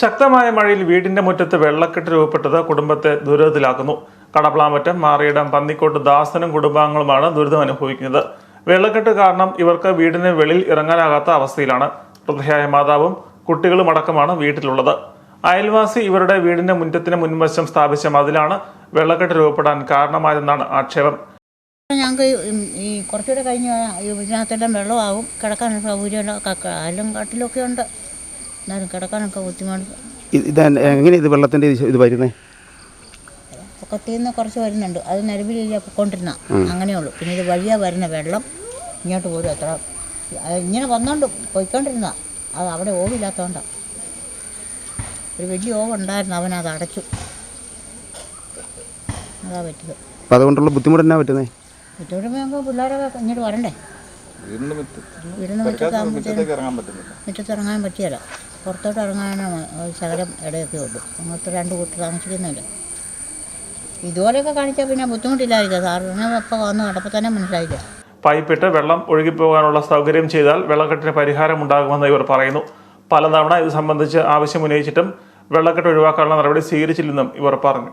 ശക്തമായ മഴയിൽ വീടിന്റെ മുറ്റത്ത് വെള്ളക്കെട്ട് രൂപപ്പെട്ടത് കുടുംബത്തെ ദുരിതത്തിലാക്കുന്നു. കടപ്ലാമറ്റം മാറിയിടം പന്നിക്കോട്ട് ദാസനും കുടുംബാംഗങ്ങളുമാണ് ദുരിതം അനുഭവിക്കുന്നത്. വെള്ളക്കെട്ട് കാരണം ഇവർക്ക് വീടിന് വെളിയിൽ ഇറങ്ങാനാകാത്ത അവസ്ഥയിലാണ്. വൃദ്ധയായ മാതാവും കുട്ടികളും അടക്കമാണ് വീട്ടിലുള്ളത്. അയൽവാസി ഇവരുടെ വീടിന്റെ മുറ്റത്തിന് മുൻവശം സ്ഥാപിച്ച മതിലാണ് വെള്ളക്കെട്ട് രൂപപ്പെടാൻ കാരണമായതെന്നാണ് ആക്ഷേപം. ഞങ്ങൾക്ക് ഈ കുറച്ചുകൂടെ കഴിഞ്ഞ് ഇതിനകത്തെല്ലാം വെള്ളമാകും കിടക്കാനുള്ള സൗകര്യമല്ല കാലും കാട്ടിലൊക്കെ ഉണ്ട്. എന്നാലും കിടക്കാനൊക്കെ ബുദ്ധിമുട്ട്. ഇത് എങ്ങനെ ഇത് വെള്ളത്തിന്റെ ഇത് വരുന്നത് പൊക്കത്തിൽ നിന്ന് കുറച്ച് വരുന്നുണ്ട്. അത് നിലവിലില്ല പൊക്കൊണ്ടിരുന്ന. അങ്ങനെ ഉള്ളൂ. പിന്നെ ഇത് വഴിയാ വരുന്ന വെള്ളം ഇങ്ങോട്ട് പോരും അത്ര. അത് ഇങ്ങനെ വന്നോണ്ട് പോയിക്കൊണ്ടിരുന്ന. അത് അവിടെ ഓവില്ലാത്തതുകൊണ്ടാണ് ഒരു വലിയ ഓവ് ഉണ്ടായിരുന്നു അവൻ അത് അടച്ചു. അതാ പറ്റിയത്. അപ്പം അതുകൊണ്ടുള്ള ബുദ്ധിമുട്ട് എന്നാ പറ്റുന്നത് ചുറ്റോടുമ്പോൾ ഞങ്ങൾക്ക് പിള്ളേരൊക്കെ ഇങ്ങോട്ട് വരണ്ടേ? വീടിന് മുറ്റത്ത് ഇറങ്ങാൻ പറ്റിയല്ല. പുറത്തോട്ട് ഇറങ്ങാനാണ് ശകലം ഇടയൊക്കെ ഉള്ളൂ. അങ്ങോട്ട് രണ്ട് കൂട്ടർ താമസിക്കുന്നില്ല. ഇതുപോലെയൊക്കെ കാണിച്ചാൽ പിന്നെ ബുദ്ധിമുട്ടില്ലായിരിക്കും. സാറിന് ഇപ്പോൾ വന്ന് കണ്ടപ്പോൾ തന്നെ മനസ്സിലായില്ല. പൈപ്പിട്ട് വെള്ളം ഒഴുകിപ്പോകാനുള്ള സൗകര്യം ചെയ്താൽ വെള്ളക്കെട്ടിന് പരിഹാരം പരിഹാരമുണ്ടാകുമെന്ന് ഇവർ പറയുന്നു. പലതവണ ഇത് സംബന്ധിച്ച് ആവശ്യം ഉന്നയിച്ചിട്ടും വെള്ളക്കെട്ട് ഒഴിവാക്കാനുള്ള നടപടി സ്വീകരിച്ചില്ലെന്നും ഇവർ പറഞ്ഞു.